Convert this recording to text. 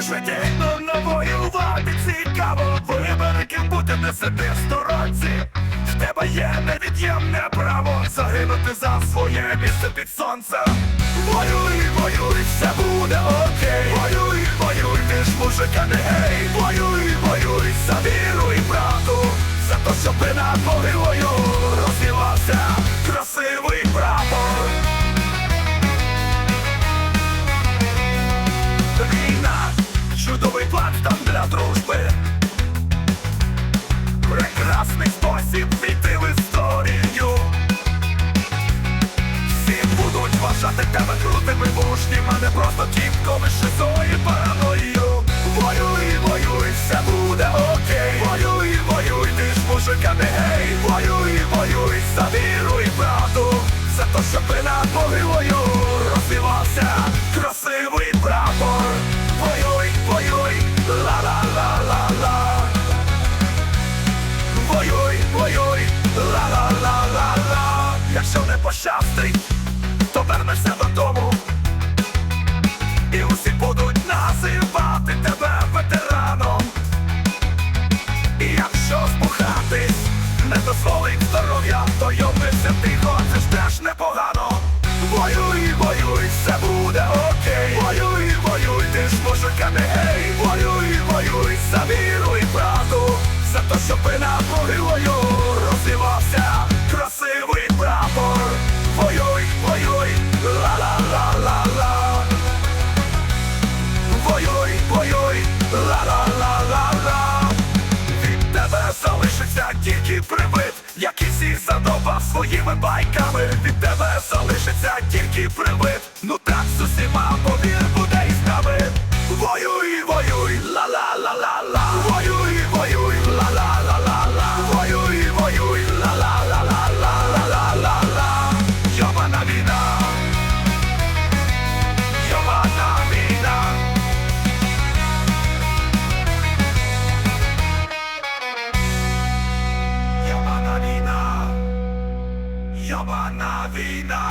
житті. Ну, навоювати цікаво. Вибери, ким бути не сиди в сторонці В тебе є невід'ємне право Загинути за своє місце під сонцем. Воюй, воюй, все буде окей. Воюй, воюй, ти ж мужика не гей. Воюй, воюй, за віру і правду. За те, щоби над могилою розвівався ти ж мужика не гей Воюй, воюй, за віру і правду За те, що над могилою розвивався. Красивий прапор. Воюй, воюй, ла-ла-ла-ла-ла. Воюй, воюй, ла-ла-ла-ла-ла. Якщо не пощастить, Воюй, воюй, все буде окей. Воюй, воюй, ти ж мужика гей. Воюй, воюй, за віру і правду. За те, щоби над могилою розвивався красивий прапор. Воюй, воюй, ла-ла-ла-ла-ла. Воюй, воюй, ла-ла-ла-ла-ла. Від тебе залишиться тільки всіх задовбав своїми байками. Від тебе залишиться тільки привид, ну так з усіма повір acaba na vida.